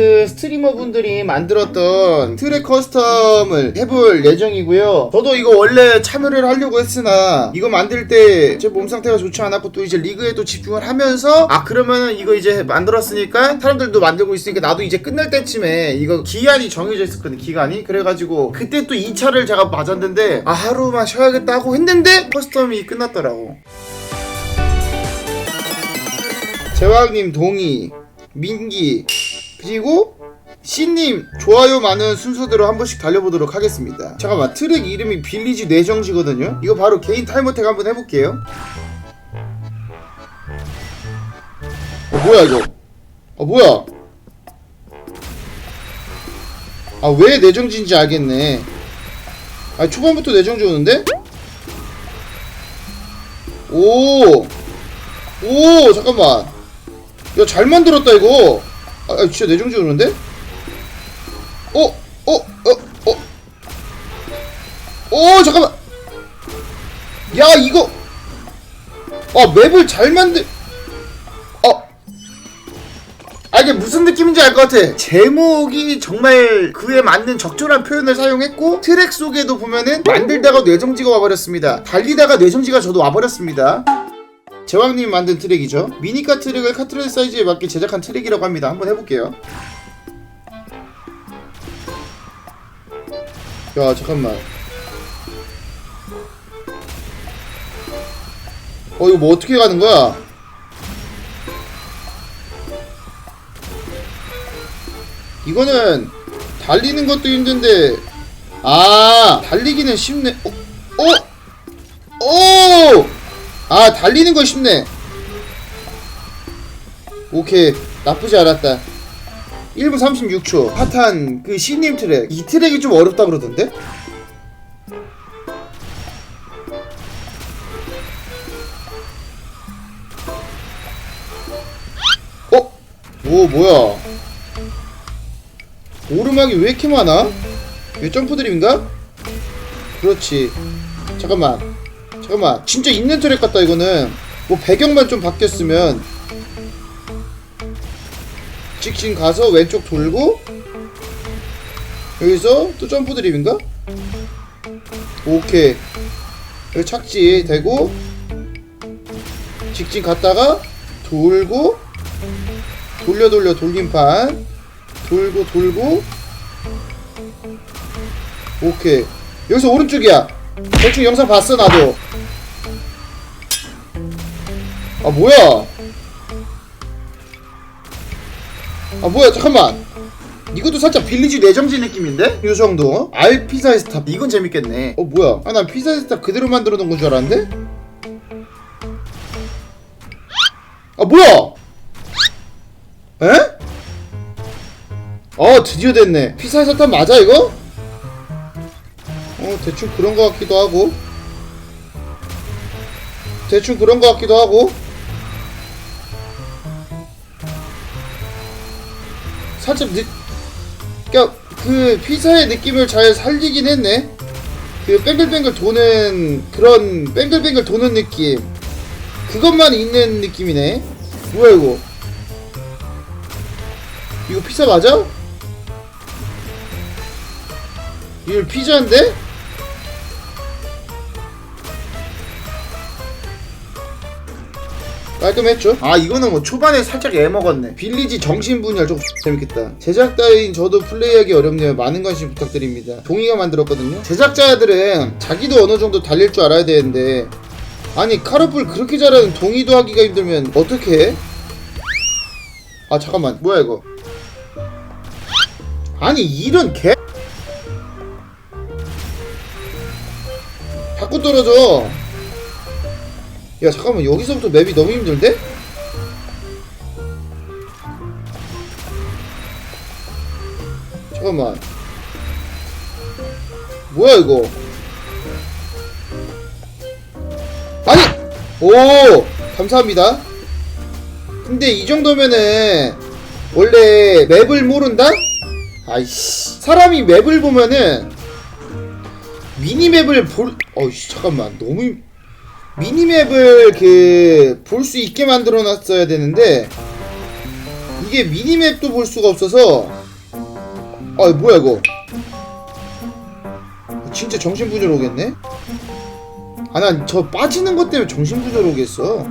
그 스트리머 분들이 만들었던 트랙 커스텀을 해볼 예정이고요. 저도 이거 원래 참여를 하려고 했으나 이거 만들 때 제 몸 상태가 좋지 않았고 또 이제 리그에도 집중을 하면서 아 그러면은 이거 이제 만들었으니까 사람들도 만들고 있으니까 나도 이제 끝날 때쯤에 이거 기한이 정해져 있었거든 기간이 그래가지고 그때 또 2차를 제가 맞았는데 아 하루만 쉬어야겠다 하고 했는데 커스텀이 끝났더라고. 제왕님 동의, 민기, 그리고 씨님 좋아요 많은 순서대로 한 번씩 달려보도록 하겠습니다. 잠깐만 트랙 이름이 빌리지 뇌정지거든요. 이거 바로 개인 타이머택 한번 해볼게요. 어 뭐야 이거? 어 뭐야? 아 왜 뇌정지인지 알겠네. 아 초반부터 뇌정지 오는데? 오, 오 잠깐만. 야 잘 만들었다 이거. 아 아, 진짜 내정지 오는데? 어? 어? 어? 어? 어 잠깐만 야 이거 아 맵을 잘 만들 어? 아 이게 무슨 느낌인지 알 것 같아 제목이 정말 그에 맞는 적절한 표현을 사용했고 트랙 속에도 보면은 만들다가 뇌정지가 와버렸습니다 달리다가 뇌정지가 저도 와버렸습니다 제왕님이 만든 트랙이죠. 미니카 트랙을 카트라이 사이즈에 맞게 제작한 트랙이라고 합니다. 한번 해볼게요. 야 잠깐만. 어 이거 뭐 어떻게 가는 거야? 이거는 달리는 것도 힘든데 아 달리기는 쉽네. 어? 어? 오! 아 달리는 거 쉽네 오케이 나쁘지 않았다 1분 36초 핫한 그 신님 트랙 이 트랙이 좀 어렵다 그러던데? 어? 오 뭐야 오르막이 왜 이렇게 많아? 이거 점프 드림인가? 그렇지 잠깐만 잠깐만 진짜 있는 트랙 같다 이거는. 뭐 배경만 좀 바뀌었으면. 직진 가서 왼쪽 돌고 여기서 또 점프 드립인가? 오케이. 여기 착지 되고 직진 갔다가 돌고 돌려 돌려 돌림판. 돌고 돌고. 오케이. 여기서 오른쪽이야 대충 영상 봤어 나도. 아 뭐야? 아 뭐야 잠깐만. 이것도 살짝 빌리지 내정지 느낌인데? 요 정도? 알피사의 스탑. 이건 재밌겠네. 어 뭐야? 아 난 피사의 스탑 그대로 만들어 놓은 건 줄 알았는데? 아 뭐야? 에? 어 드디어 됐네. 피사의 스탑 맞아 이거? 어 대충 그런 거 같기도 하고 대충 그런 거 같기도 하고 살짝 느, 그니까 그 피사의 느낌을 잘 살리긴 했네. 그 뱅글뱅글 도는 그런 뱅글뱅글 도는 느낌. 그것만 있는 느낌이네. 뭐야 이거? 이거 피자 맞아? 이거 피자인데? 깔끔했죠? 아 이거는 뭐 초반에 살짝 애먹었네. 빌리지 정신분열 좀 재밌겠다. 제작 따윈 저도 플레이하기 어렵네요. 많은 관심 부탁드립니다. 동의가 만들었거든요. 제작자들은 자기도 어느 정도 달릴 줄 알아야 되는데 아니 카르풀 그렇게 잘하는 동의도 하기가 힘들면 어떻게 해? 아 잠깐만. 뭐야 이거? 아니 이런 개? 자꾸 떨어져 야 잠깐만 여기서부터 맵이 너무 힘든데? 잠깐만. 뭐야 이거? 아니! 오! 감사합니다. 근데 이 정도면은 원래 맵을 모른다? 아이씨 사람이 맵을 보면은 미니맵을 볼 어이씨 잠깐만 너무 힘- 미니맵을 그 볼 수 있게 만들어 놨어야 되는데 이게 미니맵도 볼 수가 없어서 아 뭐야 이거? 진짜 정신분열 오겠네? 아난저 빠지는 것 때문에 정신분열 오겠어.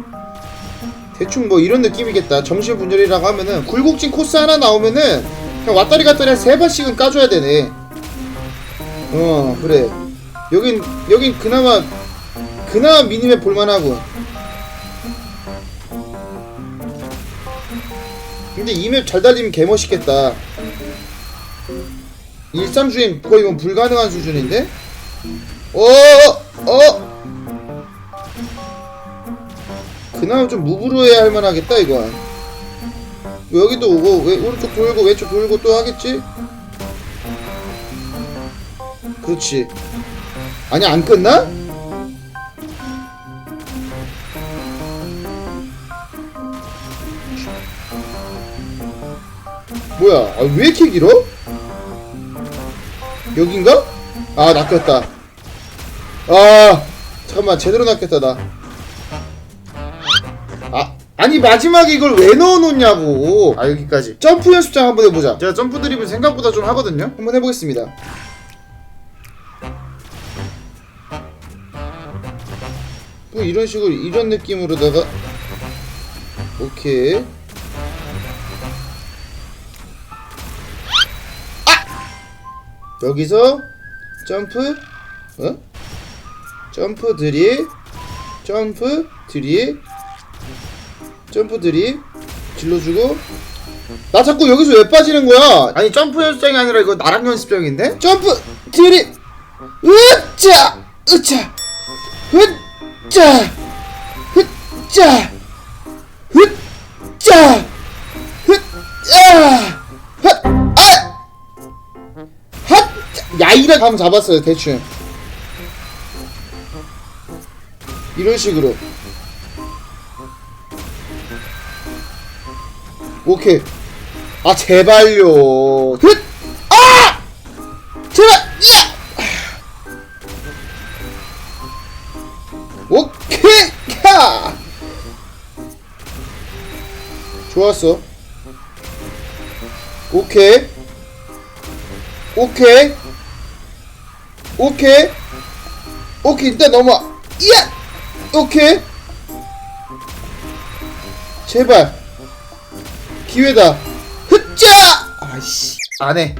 대충 뭐 이런 느낌이겠다. 정신분열이라고 하면은 굴곡진 코스 하나 나오면은 그냥 왔다리 갔다리 한 세 번씩은 까줘야 되네. 어 그래. 여긴 여긴 그나마 그나마 미니맵 볼만하고 근데 이 맵 잘 달리면 개멋있겠다 일상주행 거의 뭐 불가능한 수준인데? 어, 어! 그나마 좀 무브로 해야 할 만하겠다, 이건. 여기도 오고, 왜, 오른쪽 돌고, 왼쪽 돌고 또 하겠지? 그렇지. 아니, 안 끝나? 뭐야, 아, 왜 이렇게 길어? 여긴가? 아 낚였다. 아 잠깐만 제대로 낚였다 나. 아, 아니 마지막에 이걸 왜 넣어놓냐고. 아 여기까지. 점프 연습장 한번 해보자. 제가 점프 드립을 생각보다 좀 하거든요? 한번 해보겠습니다. 뭐 이런 식으로 이런 느낌으로다가 오케이 여기서 점프 어? 점프 드립 점프 드립 점프 드립 질러주고. 나 자꾸 여기서 왜 빠지는 거야? 아니 점프 연습장이 아니라 이거 나락 연습장인데? 점프 드립 으짜 으짜 으짜 으짜 으짜 으짜 2배 감 잡았어요 대충 이런 식으로 오케이 아 제발요 흣! 아! 제발! 야! 오케이! 야! 좋았어 오케이 오케이 오케이. 오케이 일단 넘어와. 야! 오케이. 제발. 기회다. 흐짜 아이씨. 안해